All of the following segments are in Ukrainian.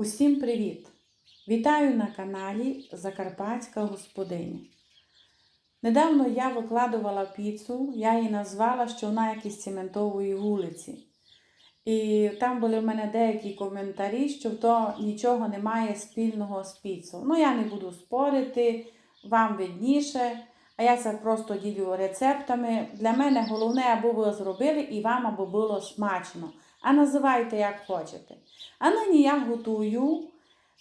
Усім привіт! Вітаю на каналі Закарпатська господиня. Недавно я викладувала піцу, я її назвала, що вона якісь цементової вулиці. І там були в мене деякі коментарі, що то нічого немає спільного з піцею. Ну, я не буду спорити, вам видніше, а я це просто ділю рецептами. Для мене головне, аби ви зробили і вам аби було смачно. А називайте як хочете. А нині я готую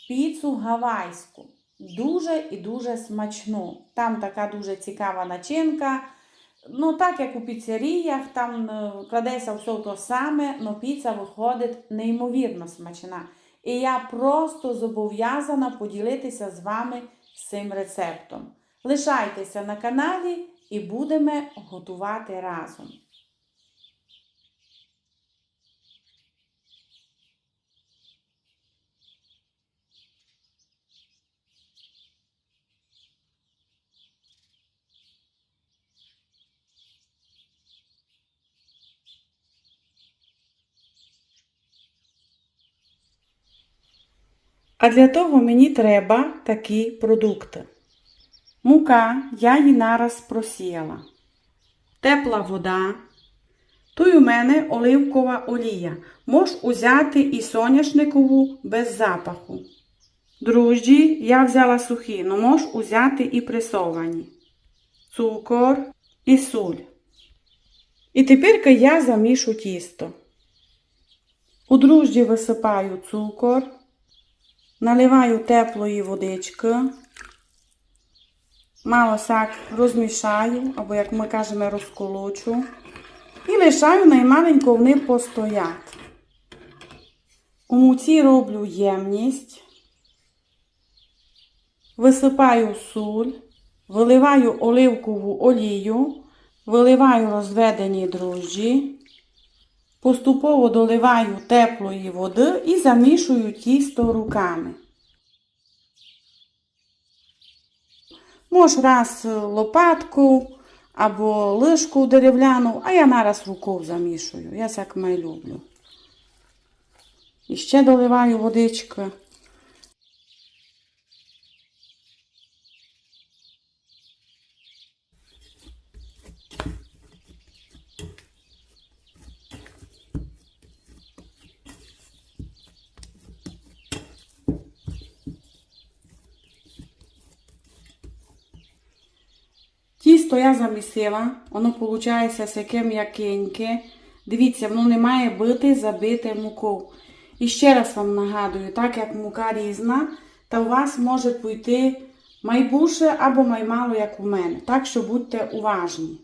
піцу гавайську. Дуже і дуже смачну. Там така дуже цікава начинка. Ну, так як у піцеріях, там е, кладеться все то саме, але піца виходить неймовірно смачна. І я просто зобов'язана поділитися з вами цим рецептом. Лишайтеся на каналі і будемо готувати разом. А для того мені треба такі продукти. Мука я її нараз просіяла. Тепла вода. Тут у мене оливкова олія. Мож узяти і соняшникову без запаху. Дружджі я взяла сухі, но мож узяти і пресовані. Цукор і суль. І тепер я замішу тісто. У дружджі висипаю цукор. Наливаю теплої водички, мало сак розмішаю, або, як ми кажемо, розколочу. І лишаю наймаленько вони постоять. У муці роблю ємність, висипаю суль, виливаю оливкову олію, виливаю розведені дрожжі. Поступово доливаю теплої води і замішую тісто руками. Мож раз лопатку або лишку дерев'яну, а я нараз рукою замішую. Я так май люблю. І ще доливаю водички. Тісто я замісила, воно виходить таке м'якеньке. Дивіться, воно не має бути забите мукою. І ще раз вам нагадую, так як мука різна, то у вас може пойти майбуше або маймало, як у мене. Так що будьте уважні.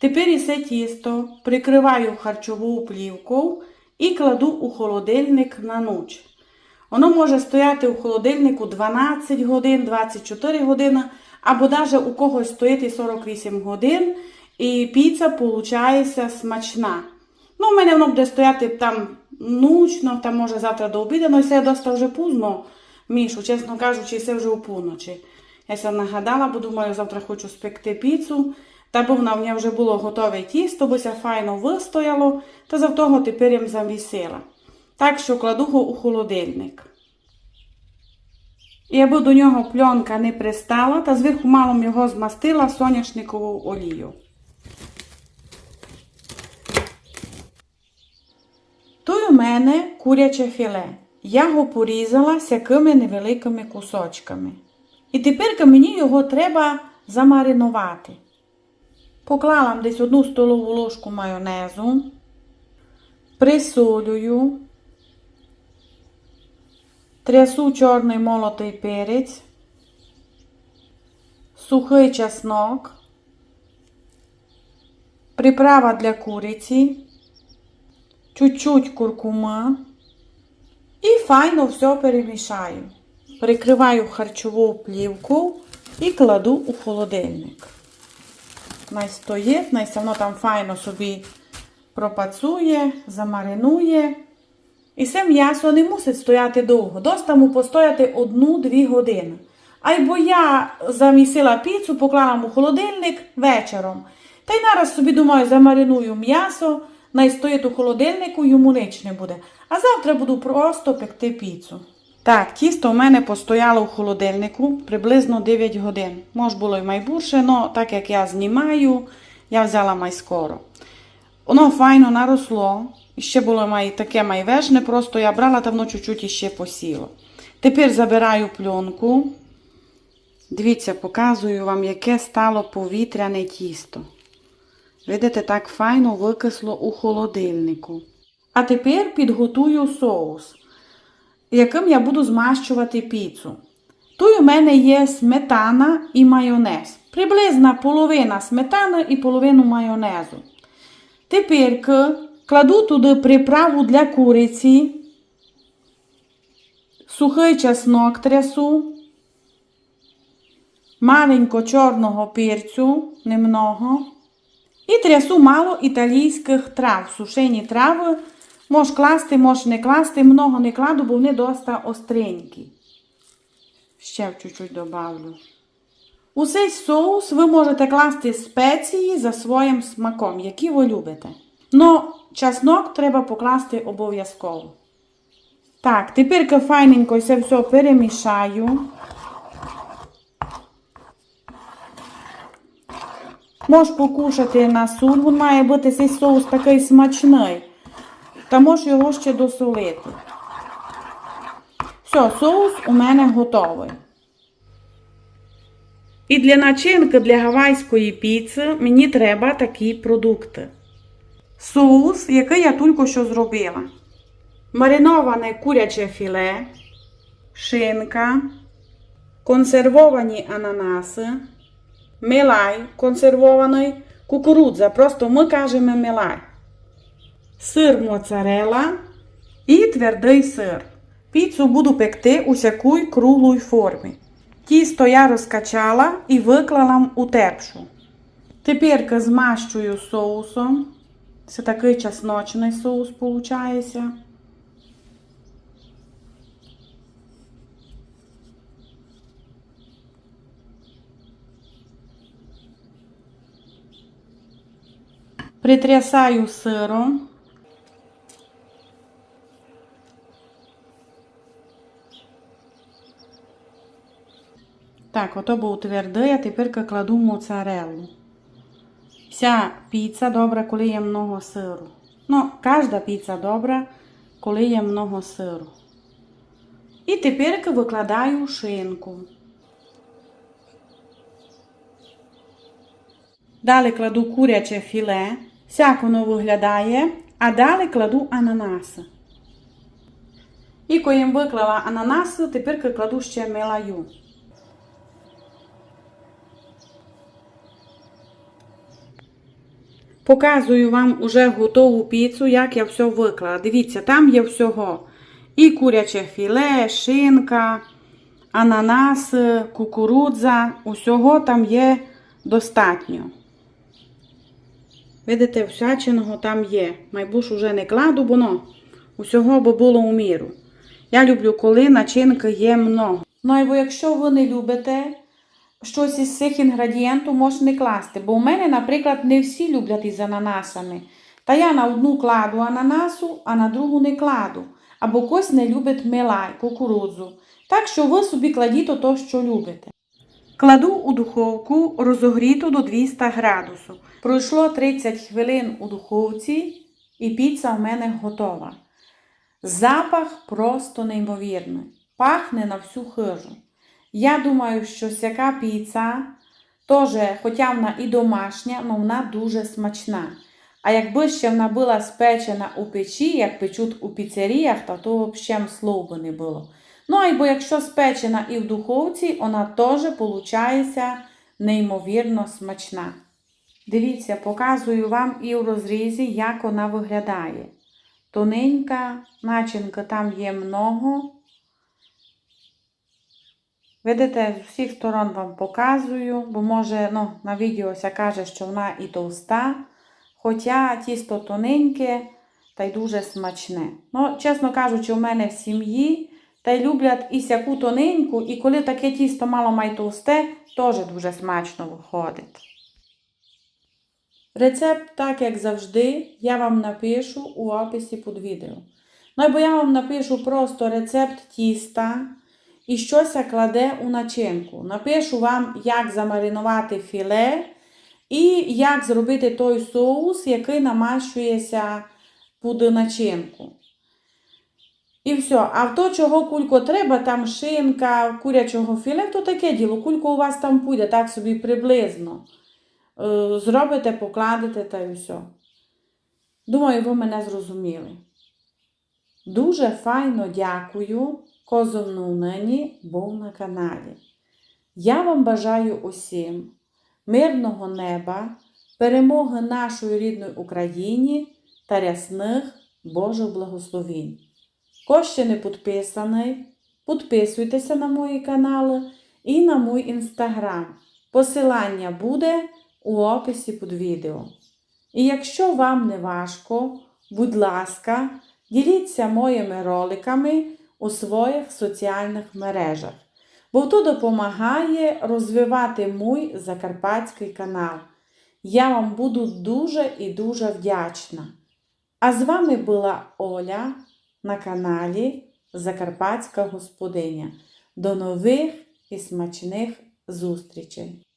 Тепер і це тісто прикриваю харчовою плівкою і кладу у холодильник на ніч. Воно може стояти у холодильнику 12 годин, 24 години, або навіть у когось стоїть 48 годин, і піца виходить смачна. Ну, у мене воно буде стояти там нучно, там може завтра до обіду, але це досить вже пізно, мішу, чесно кажучи, це вже опівночі. Я ся нагадала, бо думаю, завтра хочу спекти піцу. Та бо вона в мене вже було готове тісто, бо ся файно вистояло, то за того тепер їм завісила. Так що кладу його у холодильник. І аби до нього пленка не пристала, та зверху малом його змастила соняшникову олію. Тут у мене куряче філе. Я його порізала сякими невеликими кусочками. І тепер мені його треба замаринувати. Поклала десь одну столову ложку майонезу, присолюю, трясу чорний молотий перець, сухий чеснок, приправа для куриці, чуть-чуть куркума і файно все перемішаю. Прикриваю харчову плівку і кладу у холодильник. Най стоїть, най воно там файно собі пропацує, замаринує. І це м'ясо не мусить стояти довго. Доста му постояти одну-дві години. Айбо я замісила піцу, поклала му холодильник вечором. Та й нараз собі думаю, замариную м'ясо, най стоїть у холодильнику, йому ніч не буде. А завтра буду просто пекти піцу. Так, тісто в мене постояло в холодильнику приблизно 9 годин. Може було й майбурше, але так як я знімаю, я взяла майскоро. Воно файно наросло. І Ще було таке майвежне, просто я брала та воно чуть-чуть іще посіло. Тепер забираю пленку. Дивіться, показую вам, яке стало повітряне тісто. Видите, так файно викисло у холодильнику. А тепер підготую соус, яким я буду змащувати піцу. Тут у мене є сметана і майонез. Приблизна половина сметани і половину майонезу. Тепер кладу туди приправу для куриці, сухий чеснок трясу, маленько чорного перцю, немного. І трясу мало італійських трав, сушені трави. Мож класти, мож не класти, много не кладу, бо вони доста остренькі. Ще чуть-чуть добавлю. У цей соус ви можете класти спеції за своїм смаком, які ви любите. Но чеснок треба покласти обов'язково. Так, тепер файненько це все перемішаю. Можеш покушати на суль, він має бути цей соус такий смачний. Та можеш його ще досолити. Все, соус у мене готовий. І для начинки для гавайської піци мені треба такі продукти. Соус, який я тільки що зробила. Мариноване куряче філе, шинка, консервовані ананаси, мелай консервований, кукурудза, просто ми кажемо мелай, сир моцарела і твердий сир. Піцу буду пекти у всякій круглій формі. Тісто я розкачала і виклала у терпшу. Тепер змащую соусом. Це такий чесночний соус виходить. Притрясаю сиром. Так, ото був твердий, а тепер кладу моцареллу. Вся піца добра, коли є много сиру. Ну, кожна піца добра, коли є много сиру. І тепер викладаю шинку. Далі кладу куряче філе. Сяк воно виглядає, а далі кладу ананаси. І коли виклала ананаси, тепер кладу ще мелаю. Показую вам уже готову піцу, як я все виклала. Дивіться, там є всього. І куряче філе, шинка, ананаси, кукурудза. Усього там є достатньо. Видите, всячиного там є. Майбуш уже не кладу, бо ну, усього би було у міру. Я люблю, коли начинки є много. Ну, або якщо ви не любите щось із цих інгредієнтів, можна не класти. Бо у мене, наприклад, не всі люблять із ананасами. Та я на одну кладу ананасу, а на другу не кладу. Або хтось не любить мелай, кукурудзу. Так що ви собі кладіть то, що любите. Кладу у духовку розогріту до 200 градусів. Пройшло 30 хвилин у духовці і піца в мене готова. Запах просто неймовірний. Пахне на всю хижу. Я думаю, що сяка піца, теж, хоча вона і домашня, але вона дуже смачна. А якби ще вона була спечена у печі, як печуть у піцеріях, то то взагалі слов би не було. Ну, або якщо спечена і в духовці, вона теж виходить неймовірно смачна. Дивіться, показую вам і в розрізі, як вона виглядає. Тоненька, начинка там є много. Видите, з усіх сторон вам показую, бо може ну, на відео каже, що вона і товста. Хоча тісто тоненьке та й дуже смачне. Ну, чесно кажучи, у мене в сім'ї та й люблять і сяку тоненьку, і коли таке тісто мало май товсте, теж дуже смачно виходить. Рецепт, так як завжди, я вам напишу у описі під відео. Ну або я вам напишу просто рецепт тіста і щось кладе у начинку. Напишу вам, як замаринувати філе і як зробити той соус, який намащується під начинку. І все. А в то, чого кулько треба, там шинка, курячого філе, то таке діло. Кулько у вас там буде, так собі приблизно. Е, Зробите, покладете та й все. Думаю, ви мене зрозуміли. Дуже файно дякую, козовну нині був на каналі. Я вам бажаю усім мирного неба, перемоги нашої рідної Україні та рясних Божих благословінь. Хто ще не підписаний, підписуйтеся на мої канали і на мій інстаграм. Посилання буде у описі під відео. І якщо вам не важко, будь ласка, діліться моїми роликами у своїх соціальних мережах, бо то допомагає розвивати мій закарпатський канал. Я вам буду дуже і дуже вдячна. А з вами була Оля на каналі Закарпатська Господиня. До нових і смачних зустрічей!